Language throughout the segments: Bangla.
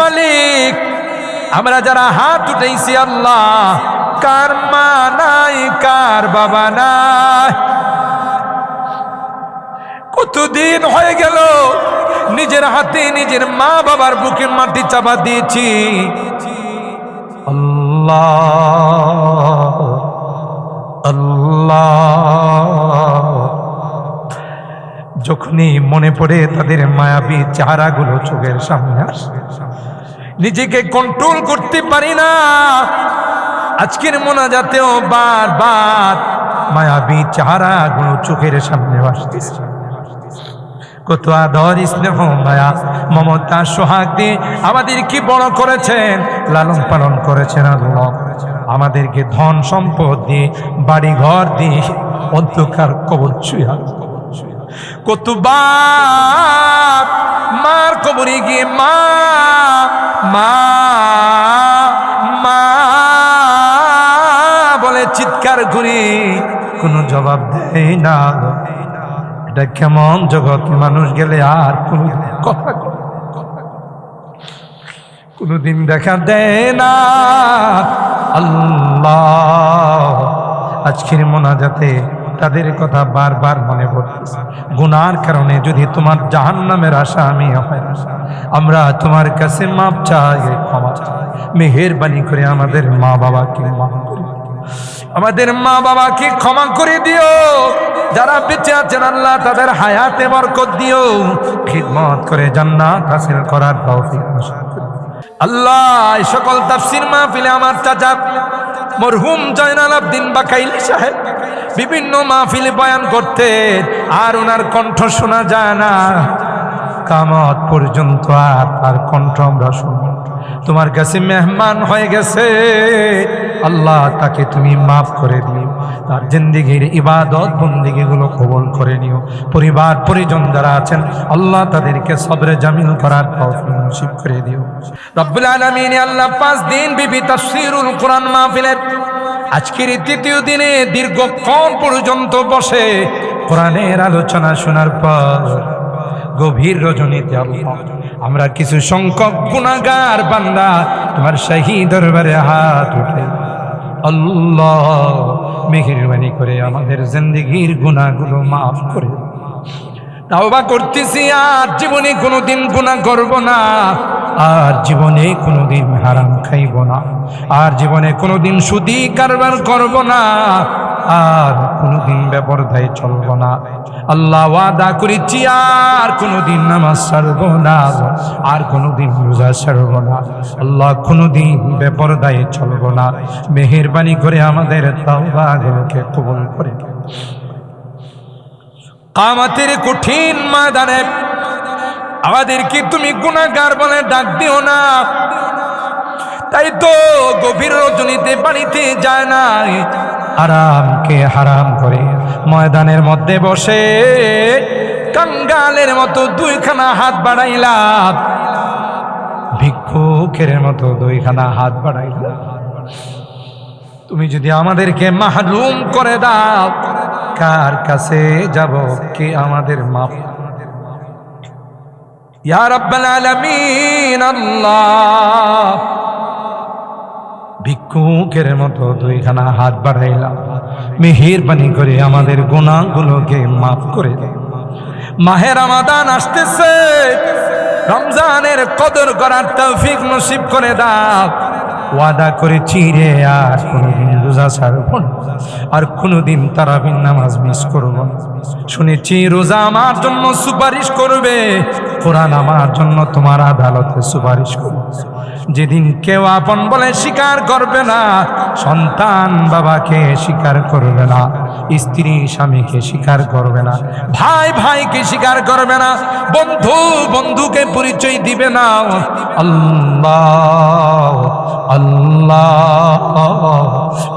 মালিক, আমরা যারা হাত উঠেছি আল্লাহ, কার মা নাই, কার বাবা নাই? কতদিন হয়ে গেল, নিজের হাতে নিজের মা বাবার বুকে মাটি চাপা দিয়েছি। আল্লাহ আল্লাহ। যখনই মনে পড়ে তাদের মায়াবী চেহারাগুলো চোখের সামনে আসে। নিজেকে কন্ট্রোল করতে পারি না। আজকের মোনাজাতেও বারবার মায়াবী চেহারাগুলো চোখের সামনে আসতেছে। কত আদর স্নেহ, মায়া, মমতা সোহাগ দিয়ে আমাদেরকে বড় করেছেন, লালন পালন করেছেন আমাদেরকে ধন সম্পদ দিয়ে বাড়ি ঘর দিয়ে অন্ধকার কবর ছুঁয়া কতবার মার কবরে গিয়ে মা মা মা বলে চিৎকার করি কোনো জবাব দেয় না। এটা কেমন জগৎ? মানুষ গেলে আর কোনো কথা কোনোদিন দেখা দেয় না। আল্লাহ, আজকের মোনাজাতে তাদের কথা বারবার মনে পড়তেছে। গুনার কারণে যদি তোমার জাহান নামের আশা আমি আমরা তোমার কাছে মাপ চাই, ক্ষমা চাই। মেহেরবানি করে আমাদের মা বাবাকে মাফ আমাদের মা বাবাকে ক্ষমা করে দিও। যারা বেঁচে আছেন আল্লাহ, তাদের হায়াতে বরকত দিও। খিদমত করে জান্নাত হাসিল করার তৌফিক। আল্লাহ সকল তাফসির মাহফিলে আমার চাচা মরহুম জয়নাল আবদিন বাকাইলি সাহেব বিভিন্ন মাহফিল বয়ান করতে আর ওনার কণ্ঠ শোনা যায় না। কামত পর্যন্ত আর তার কণ্ঠ আমরা শুনব। তোমার কাছে মেহমান হয়ে গেছে। আল্লাহ তাকে তুমি মাফ করে দিও। তার জিন্দিগির ইবাদত বন্দিগিগুলো কবল করে নিও। পরিবার, পরিজন যারা আছেন, আল্লাহ তাদেরকে সবরে জামিল করার তৌফিক করে দিও। রব্বুল আলামিন আল্লাহ পাঁচ দিন বিবি তাফসীরুল কোরআন মাহফিলের আজকের তৃতীয় দিনে দীর্ঘক্ষণ পর্যন্ত বসে কোরআনের আলোচনা শোনার পর গভীর রজনীতে আল্লাহ আমরা কিছু সংখ্যক গুণাগার বান্দা, তোমার শাহী দরবারে হাত উঠে আল্লাহ মেহেরবানি করে আমাদের জিন্দগির গুণাগুলো মাফ করে। তাওবা করতেছি, আর জীবনে কোনোদিন গুনাহ করব না। আর জীবনে কোনোদিন হারাম খাইব না। আর জীবনে কোনোদিন সুদি কারবার করব না। আর কোনোদিন বেপরদায় চলব না। আল্লাহ ওয়াদা করেছি, আর কোনোদিন নামাজ ছাড়ব না। আর কোনোদিন রোজা ছাড়ব না। আল্লাহ কোনোদিন বেপরদায় চলব না। মেহেরবানি করে আমাদের তাওবাগুলোকে কবুল করে। কামাতের কঠিন ময়দানে। আমাদেরকে তুমি গুণাগার বলে ডাক দিও না। তাই তো গভীর রজনীতে বাড়িতে যায় না আরামকে হারাম করে ময়দানের মধ্যে বসে কাঙ্গালের মতো দুইখানা হাত বাড়াইলাম। ভিক্ষুকের মতো দুইখানা হাত বাড়াইলাম। তুমি যদি আমাদেরকে মাহরুম করে দাও কার কাছে যাব? কে আমাদের আল্লাহ। ভিক্ষুকের মতো দুইখানা হাত বাড়াইলাম। মেহেরবানি করে আমাদের গুণাগুলোকে মাফ করে মাহের আমাদান আসতেছে। রমজানের কদর করার তৌফিক নসিব করে দাও। ওয়াদা করেছি রে, আর কোনোদিন রোজা ছাড়ব আর কোনোদিন তারাবিন নামাজ মিস করব শুনেছি রোজা আমার জন্য সুপারিশ করবে। কোরআন আমার জন্য তোমার আদালতে সুপারিশ করবে। যেদিন কেউ আপন বলে স্বীকার করবে না, সন্তান বাবাকে স্বীকার করবে না, স্ত্রী স্বামীকে স্বীকার করবে না, ভাই ভাইকে স্বীকার করবে না, বন্ধু বন্ধুকে পরিচয় দিবে না। আল্লাহ আল্লাহ,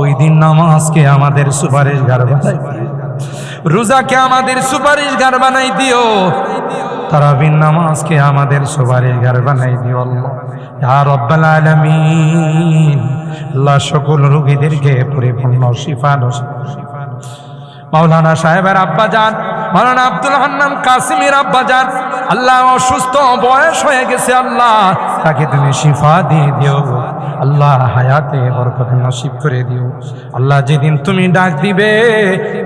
ওই দিন নামাজকে আমাদের সুপারিশ গার বানাই রোজাকে আমাদের সুপারিশ গার বানাই দিও। তারাবিন নামাজকে আমাদের সুপারিশ গার বানাই দিও আল্লাহ। ইয়া রব্বাল আলামিন, আল্লাহ সকল রোগীদেরকে পরিপূর্ণ শিফা নসিব মাওলানা সাহেবের আব্বা যান মাওলানা আব্দুল হান্নান কাসিমের আব্বা যান আল্লাহ অসুস্থ, বয়স হয়ে গেছে আল্লাহ, তাকে তুমি শিফা দিয়ে দিও আল্লাহ হায়াতে বরকত নসিব করে দিও। আল্লাহ যেদিন তুমি ডাক দিবে,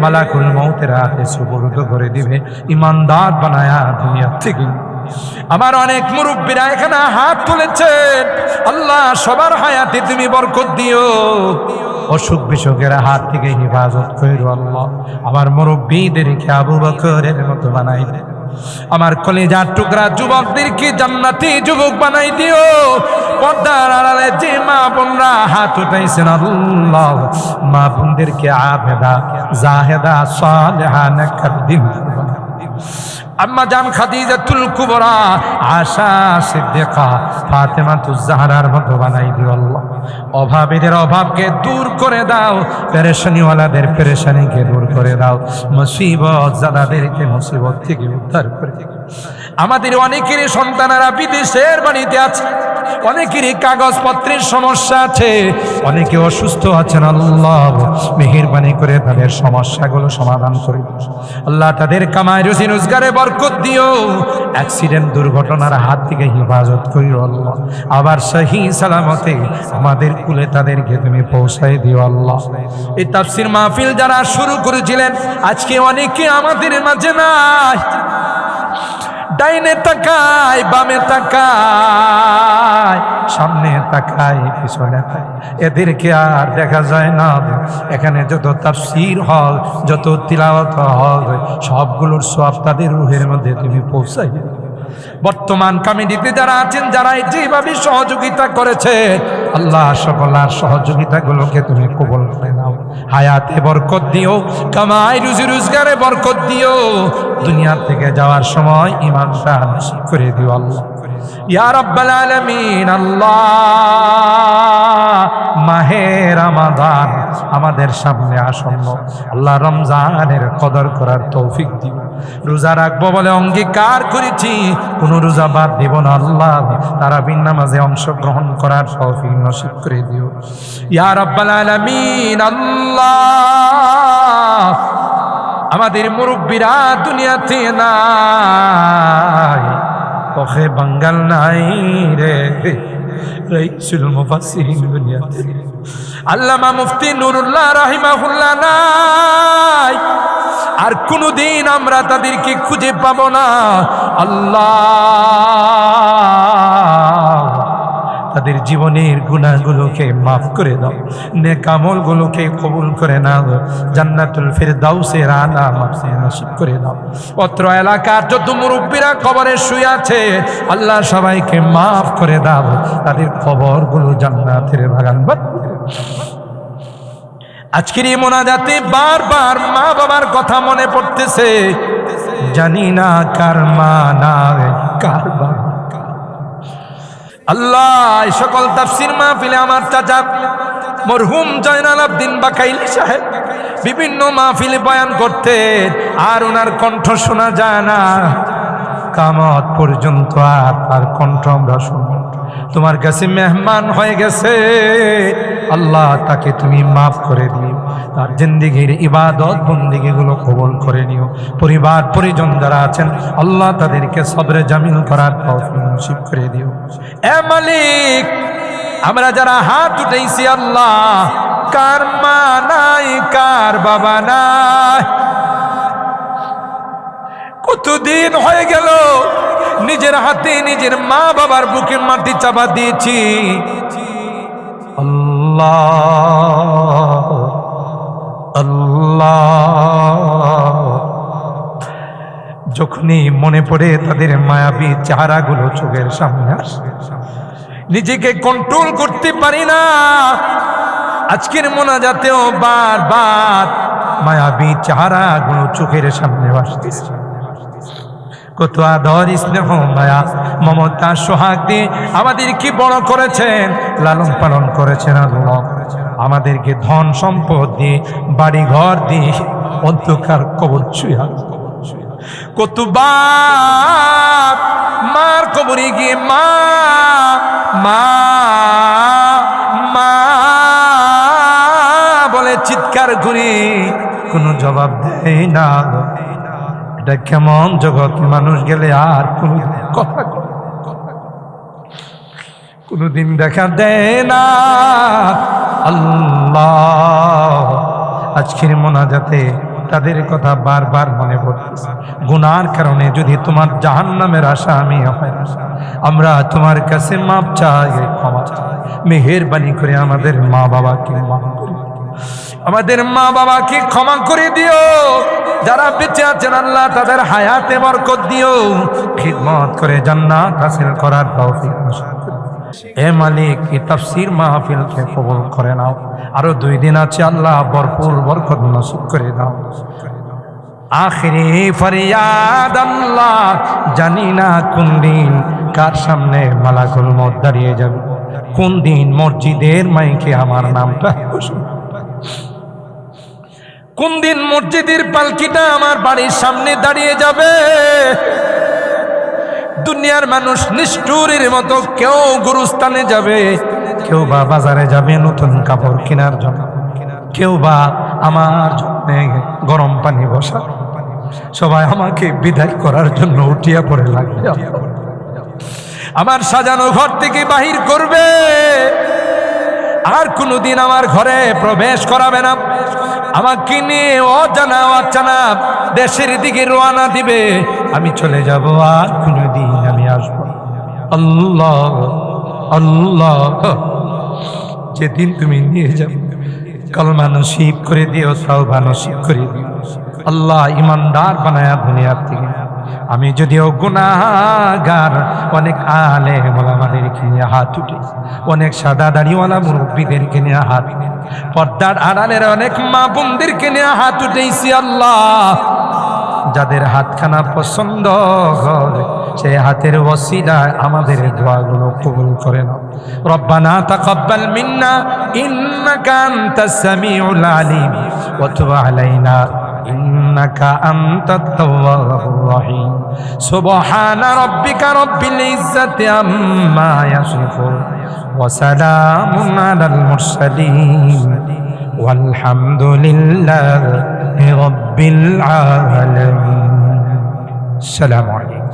মালাকুল মৌতের হাতে সুবর্দ করে দিবে। ইমানদার বানায়া দুনিয়া থেকে। আমার অনেক মুরব্বীরা এখানে হাত তুলেছেন। আল্লাহ সবার হায়াতে তুমি বরকত দিও। অসুখ বিসুখের হাত থেকে হেফাজত করো আল্লাহ। আমার মুরব্বীদেরকে আবু বকরের মতো বানাই দে আমার কলেজার টুকরা যুবকদেরকে জান্নাতি যুবক বানাই দিও? পর্দার আড়ালে যে মা বোনরা হাত উঠাইছেন, আল্লাহ, মা বোনদেরকে আবেদা, জাহেদা, সালেহা নেকার আম্মা জান খাদিজাতুল কুবরা, আশা, সিদ্দিকা, ফাতেমা তুজাহারার মতো বানাই দিও আল্লাহ। অভাবীদের অভাবকে দূর করে দাও, পেরেশানিওয়ালাদের পেরেশানিকে দূর করে দাও মুসিবত জাদাদেরকে মুসিবত থেকে উদ্ধার করে আমাদের অনেকেরই সন্তানেরা বিদেশের বাড়িতে আছে, অনেকেরই কাগজপত্রের সমস্যা আছে, অনেকে অসুস্থ আছেন, আল্লাহ মেহেরবানি করে তাদের সমস্যাগুলো সমাধান করে আল্লাহ তাদের কামায় রুজি রোজগারে বরকত দিও, অ্যাক্সিডেন্ট দুর্ঘটনার হাত থেকে হেফাজত করিও, আল্লাহ। আবার সহি সালামতে আমাদের কুলে তাদেরকে তুমি পৌঁছাই দিও, আল্লাহ। এই তাফসির মাহফিল যারা শুরু করেছিলেন, আজকে অনেকে আমাদের মাঝে নাই। ডাইনে তাকায়, বামে তাকায়, সামনে তাকায়, পিছনে এদেরকে আর দেখা যায় না এখানে যত তাফসির হল, যত তিলাওয়াত হল সবগুলোর সব তাদের রুহের মধ্যে তুমি পৌঁছাই বর্তমান কমিটিতে যারা আছেন, যারা যেভাবে সহযোগিতা করেছে আল্লাহ সকলার সহযোগিতাগুলোকে তুমি কবল করে নাও। হায়াতে বরকত দিও, কামাই, রুজি, রোজগারে বরকত দিও। দুনিয়া থেকে যাওয়ার সময় ইমান করে দিও আল্লাহ। ইয়া রাব্বাল আলামিন, আল্লাহ। মাহে রমাদান আমাদের সামনে আসন্ন। আল্লাহ রমজানের কদর করার তৌফিক দিও। রোজা রাখব বলে অঙ্গীকার করেছি, কোন রোজা বাদ দিব না আল্লাহ। তারা নামাজে অংশগ্রহণ করার তৌফিক নসিব করে দিও। ইয়া রাব্বাল আলামিন, আল্লাহ, আমাদের মুরব্বীরা দুনিয়াতে নাই। কখে বাঙ্গাল নাই রে। রাইসুল মুফাসসিরিন দুনিয়াতে। আল্লামা মুফতি নুরুল্লাহ রাহিমাহুল্লাহ নাই। আর কোনদিন আমরা তাদেরকে খুঁজে পাব না। আল্লাহ তাদের জীবনের গুণাগুলোকে মাফ করে দাও নেকামলগুলোকে কবুল করে নাও, জান্নাতুল ফেরদাউসের আলা মাফে নসিব করে দাও অত্র এলাকার যত মুরব্বীরা কবরে শুয়ে আছে, আল্লাহ সবাইকে মাফ করে দাও, তাদের খবরগুলো জান্নাতের বাগান বানাও। আজকের এই মোনাজাতে বারবার মা বাবার কথা মনে পড়তেছে, জানি না কার মা না কার বাবা আল্লাহ সকল তাফসির মাহফিলে আমার চাচা মরহুম জয়নাল আবদিন বাকাইলি সাহেব বিভিন্ন মাহফিলে বয়ান করতেন আর ওনার কণ্ঠ শোনা যায় না। কামত পর্যন্ত আর তার কণ্ঠ আমরা শুনব তোমার কাছে মেহমান হয়ে গেছে। আল্লাহ তাকে তুমি মাফ করে দিও। তার জিন্দিগির ইবাদত বন্দিগিগুলো কবল করে নিও। পরিবার, পরিজন যারা আছেন, আল্লাহ তাদেরকে সবরে জামিল করার তৌফিক করে দিও। এ মালিক, আমরা যারা হাত উঠেছি আল্লাহ, কার মা নাই, কার বাবা নাই? কতদিন হয়ে গেল? নিজের হাতে নিজের মা বাবার বুকের মাটি চাপা দিয়েছি। আল্লাহ আল্লাহ। যখনই মনে পড়ে তাদের মায়াবী চেহারাগুলো চোখের সামনে আসে, নিজেকে কন্ট্রোল করতে পারি না। আজকের মোনাজাতেও বারবার মায়াবী চেহারাগুলো চোখের সামনে আসতেছে। কত আদর স্নেহ, মায়া। মমতা সোহাগ দিয়ে আমাদেরকে বড় করেছেন? লালন পালন করেছেন আল্লাহ। আমাদেরকে ধন সম্পদ দিয়ে বাড়ি ঘর দিয়ে অন্ধকার কবর ছুঁয়া। কতবার মার কবরে গিয়ে, মা মা মা, বলে চিৎকার করি, কোনো জবাব দেয় না। এটা কেমন জগৎ, মানুষ গেলে আর কোনো কথা। কোনোদিন দেখা দেয় না। আল্লাহ, আজকের মোনাজাতে তাদের কথা বারবার মনে পড়তেছে। গুনার কারণে যদি তোমার জাহান্নামের আশা আমি আমরা তোমার কাছে মাপ চাই, ক্ষমা চাই। মেহেরবানি করে আমাদের মা বাবাকে মাফ করে আমাদের মা বাবাকে ক্ষমা করে দিও। যারা বেঁচে আছেন, আল্লাহ তাদের হায়াতে বরকত দিও। খিদমত করে জান্নাত হাসিল করার তৌফিক এ মালিক এই তাফসীর মাহফিলকে কবুল করে নাও। আরও দুই দিন আছে, আল্লাহ ভরপুর বরকত নসিব করে দাও। আখিরি ফরিয়াদ আল্লাহ, জানি না কোন দিন কার সামনে মালাকুল মত দাঁড়িয়ে যাবে। কোন দিন মসজিদের মাইকে আমার নামটা কোন দিন মসজিদের পালকিটা আমার বাড়ির সামনে দাঁড়িয়ে যাবে? দুনিয়ার মানুষ নিষ্ঠুরের মতো কেউ গুরুস্থানে যাবে। কেউ বা বাজারে যাবে নতুন কাপড় কেনার জন্য। কেউ বা আমার জন্য গরম পানি বসা। সবাই আমাকে বিদায় করার জন্য উঠিয়া পড়ে লাগবে আমার সাজানো ঘর থেকে বাহির করবে। আর কোনোদিন আমার ঘরে প্রবেশ করাবে না। আমাকে নিয়ে অজানা অচানা দেশের দিকে রোয়ানা দিবে। আমি চলে যাব আর কোনোদিন আমি আসব। আল্লাহ আল্লাহ। যেদিন তুমি নিয়ে যাবে, কলমা নসিব করে দিও সাহবা নসিব করে দিও। আল্লাহ ইমানদার বানায়া দুনিয়ার থেকে। আমি যদিও গুনাগার অনেক আলে মোলামাদেরকে নিয়ে হাত উঠে, অনেক সাদা দাড়িওয়ালা মুরব্বীদেরকে নিয়ে হাত। পর্দার আড়ালের অনেক মা বোনদেরকে নিয়ে হাত উঠেছি আল্লাহ যাদের হাতখানা পছন্দ হয় সে হাতের ওসিলায় আমাদের দোয়াগুলো কবুল করে নাও রব্বানা তাকাব্বাল মিন্না, ইন্নাকা আনতাস সামিউল আলিম ওয়া তুব আলাইনা ইন্নাকা আনতাত তাওয়াবুর রহিম সুবহানা রাব্বিকা রব্বিল ইজ্জাতি আম্মা ইয়াসিফুন ওয়া সালামুন আলাল মুরসালিন والحمد لله رب العالمين السلام عليكم